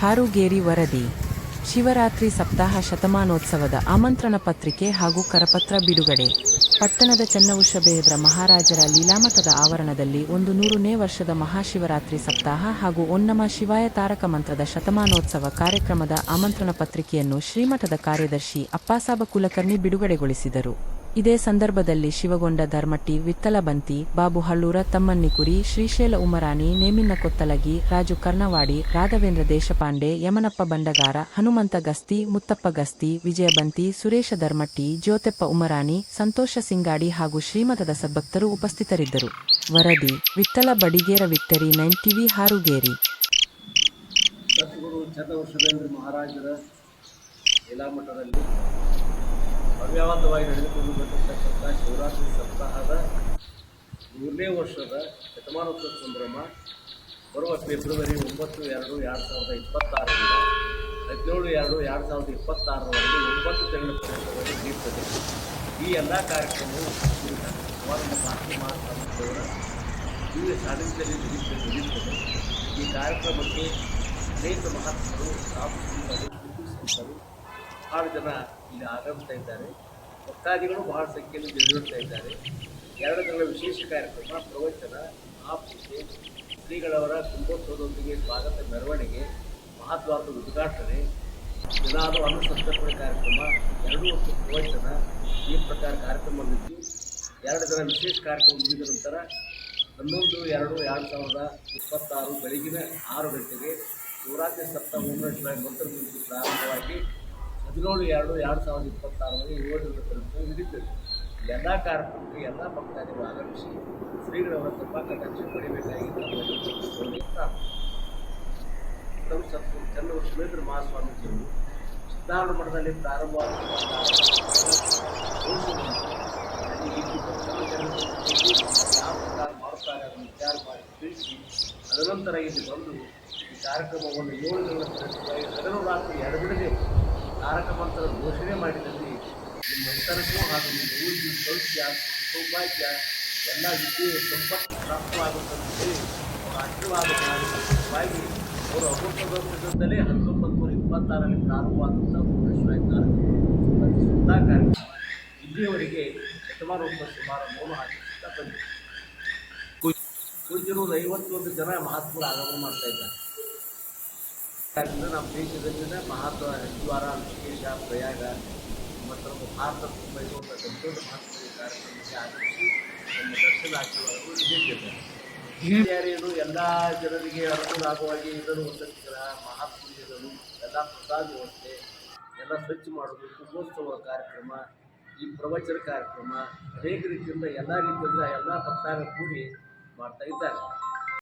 ಹಾರುಗೇರಿ ವರದಿ. ಶಿವರಾತ್ರಿ ಸಪ್ತಾಹ ಶತಮಾನೋತ್ಸವದ ಆಮಂತ್ರಣ ಪತ್ರಿಕೆ ಹಾಗೂ ಕರಪತ್ರ ಬಿಡುಗಡೆ. ಪಟ್ಟಣದ ಚನ್ನವೃಷಭೇದ್ರ ಮಹಾರಾಜರ ಲೀಲಾಮಠದ ಆವರಣದಲ್ಲಿ ಒಂದು ನೂರನೇ ವರ್ಷದ ಮಹಾಶಿವರಾತ್ರಿ ಸಪ್ತಾಹ ಹಾಗೂ ಒನ್ನಮ ಶಿವಾಯ ತಾರಕ ಮಂತ್ರದ ಶತಮಾನೋತ್ಸವ ಕಾರ್ಯಕ್ರಮದ ಆಮಂತ್ರಣ ಪತ್ರಿಕೆಯನ್ನು ಶ್ರೀಮಠದ ಕಾರ್ಯದರ್ಶಿ ಅಪ್ಪಾಸಾಬ ಕುಲಕರ್ಣಿ ಬಿಡುಗಡೆಗೊಳಿಸಿದರು. ಇದೇ ಸಂದರ್ಭದಲ್ಲಿ ಶಿವಗೊಂಡ ಧರ್ಮಟ್ಟಿ ವಿತ್ತಲಬಂತಿ ಬಾಬು ಹಳ್ಳೂರ ತಮ್ಮನ್ನಿಕುರಿ ಶ್ರೀಶೈಲ ಉಮರಾಣಿ, ನೇಮಿನ ಕೊತ್ತಲಗಿ, ರಾಜು ಕರ್ಣವಾಡಿ, ರಾಘವೇಂದ್ರ ದೇಶಪಾಂಡೆ, ಯಮನಪ್ಪ ಬಂಡಗಾರ, ಹನುಮಂತ ಗಸ್ತಿ, ಮುತ್ತಪ್ಪ ಗಸ್ತಿ ವಿಜಯಬಂತಿ ಸುರೇಶ ಧರ್ಮಟ್ಟಿ, ಜ್ಯೋತೆಪ್ಪ ಉಮರಾಣಿ, ಸಂತೋಷ ಸಿಂಗಾಡಿ ಹಾಗೂ ಶ್ರೀಮಠದ ಸದ್ಭಕ್ತರು ಉಪಸ್ಥಿತರಿದ್ದರು. ವರದಿ Vittal Badiger victory nine TV Harugeri. ಮಹಾರಾಜರ ಭವ್ಯವಾದವಾಗಿ ನಡೆದುಕೊಂಡು ಬಂದಿರತಕ್ಕಂಥ ಶಿವರಾತ್ರಿ ಸಪ್ತಾಹದ ಮೂರನೇ ವರ್ಷದ ಶತಮಾನೋತ್ಸವ ಸಂಭ್ರಮ ಬರುವ ಫೆಬ್ರವರಿ ಒಂಬತ್ತು, ಎರಡು ಎರಡು ಸಾವಿರದ ಇಪ್ಪತ್ತಾರರಿಂದ ಹದಿನೇಳು, ಎರಡು ಎರಡು ಸಾವಿರದ ಇಪ್ಪತ್ತಾರರವರೆಗೆ ಒಂಬತ್ತು ತಿಂಗಳ ಪ್ರದೇಶದಲ್ಲಿ ನಡೆಯುತ್ತದೆ. ಈ ಎಲ್ಲ ಕಾರ್ಯಕ್ರಮವು ಮಹಾಸಂಸ್ಥೆಯವರ ದಿವ್ಯ ಸಾನ್ನಿಧ್ಯದಲ್ಲಿ ನಡೆಯುತ್ತದೆ. ಈ ಕಾರ್ಯಕ್ರಮಕ್ಕೆ ಅನೇಕ ಮಹಾತ್ಮರು ಸಂತರು ಆರು ಜನ ಇಲ್ಲಿ ಆಗಮಿಸ್ತಾ ಇದ್ದಾರೆ. ಭಕ್ತಾದಿಗಳು ಬಹಳ ಸಂಖ್ಯೆಯಲ್ಲಿ ನೆರವೇರ್ತಾ ಇದ್ದಾರೆ. ಎರಡು ದಿನಗಳ ವಿಶೇಷ ಕಾರ್ಯಕ್ರಮ, ಪ್ರವಚನ ಮಹಾಪೂಜೆ ಶ್ರೀಗಳವರ ಕುಂಭೋತ್ಸವದೊಂದಿಗೆ ಸ್ವಾಗತ ಮೆರವಣಿಗೆ, ಮಹಾದ್ವಾರದ ಉದ್ಘಾಟನೆ ದಿನಾದ ಅನ್ನ ಕಾರ್ಯಕ್ರಮ, ಎರಡು ವರ್ಷ ಪ್ರವಚನ, ಈ ಪ್ರಕಾರ ಕಾರ್ಯಕ್ರಮವಿದ್ದು ಎರಡು ದಿನ ವಿಶೇಷ ಕಾರ್ಯಕ್ರಮ ಮುಗಿದ ನಂತರ ಹನ್ನೊಂದು, ಎರಡು ಎರಡು ಸಾವಿರದ ಇಪ್ಪತ್ತಾರು ಬೆಳಗಿನ ಆರು ಗಂಟೆಗೆ ಶಿವರಾತ್ರಿ ಸಪ್ತ ಓಂಕಾರೇಶ್ವರ ಮಂತ್ರದಿಂದ ಪ್ರಾರಂಭವಾಗಿ ಹದಿನೇಳು, ಎರಡು ಎರಡು ಸಾವಿರದ ಇಪ್ಪತ್ತಾರರಲ್ಲಿ ಯೋಜನೆ ತನಕ ನಡೀತದೆ ಎಲ್ಲ ಕಾರ್ಯಕ್ರಮಕ್ಕೆ ಎಲ್ಲ ಭಕ್ತಾದಿಗಳು ಆಗಮಿಸಿ ಶ್ರೀಗಳವರ ಕೃಪಾ ಕಟಾಕ್ಷ ಪಡಿಬೇಕಾಗಿ ಸುಮೇಂದ್ರ ಮಹಾಸ್ವಾಮೀಜಿಯವರು ಸಿದ್ಧಾರೂಢ ಮಠದಲ್ಲಿ ವಿಚಾರ ಮಾಡಿ ತಿಳಿಸಿ ತದನಂತರ ಇಲ್ಲಿ ಬಂದು ಈ ಕಾರ್ಯಕ್ರಮವನ್ನು ಏಳು ದಿನಗಳ ಹಗಲು ರಾತ್ರಿ ಎಡಬಿಡದೆ ತಾರಕ ಮಂತ್ರ ಘೋಷಣೆ ಮಾಡಿದಲ್ಲಿ ನಿಮ್ಮ ಮನೆತನಕ್ಕೂ ಹಾಗೂ ನಿಮ್ಮ ಊರಿನ ಸೌಖ್ಯ, ಸೌಭಾಗ್ಯ, ಎಲ್ಲ ವಿದ್ಯೆ ಸಂಪತ್ತು ಪ್ರಾಪ್ತವಾಗುತ್ತದೆ ಹೇಳಿ ಅವರ ಆಶೀರ್ವಾದ ಮಾಡಿ ಅವರು ಅಮೃತದಲ್ಲೇ ಹತ್ತೊಂಬತ್ತು ನೂರ ಇಪ್ಪತ್ತಾರರಲ್ಲಿ ಪ್ರಾರಂಭವಾದಂಥ ಭುವನೇಶ್ವರ ಕಾರ್ಯಕ್ರಮ ಕಾರ್ಯಕ್ರಮ ಇಲ್ಲಿಯವರೆಗೆ ಶತಮಾನೋತ್ಸವ ಸಮಾರಂಭವನ್ನು ಆಚರಿಸುತ್ತಾ ಬಂದಿದೆ ಪೂಜ್ಯರು ಐವತ್ತೊಂದು ಜನ ಮಹಾತ್ಮರು ಆಗಮನ ಮಾಡ್ತಾ ಇದ್ದಾರೆ. ನಮ್ಮ ದೇಶದಲ್ಲಿನ ಮಹಾತ್ಮ ಹರಿದ್ವಾರ, ಋಷಿಕೇಶ, ಪ್ರಯಾಗ ಮತ್ತು ನಮ್ಮ ಭಾರತ ಇರುವಂಥ ದೊಡ್ಡ ಮಹಾತ್ಮರ ಕಾರ್ಯಕ್ರಮಕ್ಕೆ ಆಗಮಿಸಿ ನಮ್ಮ ದರ್ಶನ ಆಶೀರ್ವಾದಗಳು ಹಿರಿಯರೇನು ಎಲ್ಲ ಜನರಿಗೆ ಅನುಕೂಲ ಆಗುವಾಗಿ ಇದನ್ನು ವಸತಿಗೃಹ ಮಹಾಪೂಜೆಗಳು, ಎಲ್ಲ ಪ್ರಸಾದ ಎಲ್ಲ ಸ್ವಚ್ಛ ಮಾಡೋದು ಕುಂಭೋತ್ಸವ ಕಾರ್ಯಕ್ರಮ, ಈ ಪ್ರವಚನ ಕಾರ್ಯಕ್ರಮ, ಅನೇಕ ರೀತಿಯಿಂದ ಎಲ್ಲ ರೀತಿಯಿಂದ ಎಲ್ಲ ಭಕ್ತಾಗ ಕೂಡಿ ಮಾಡ್ತಾ ಇದ್ದಾರೆ.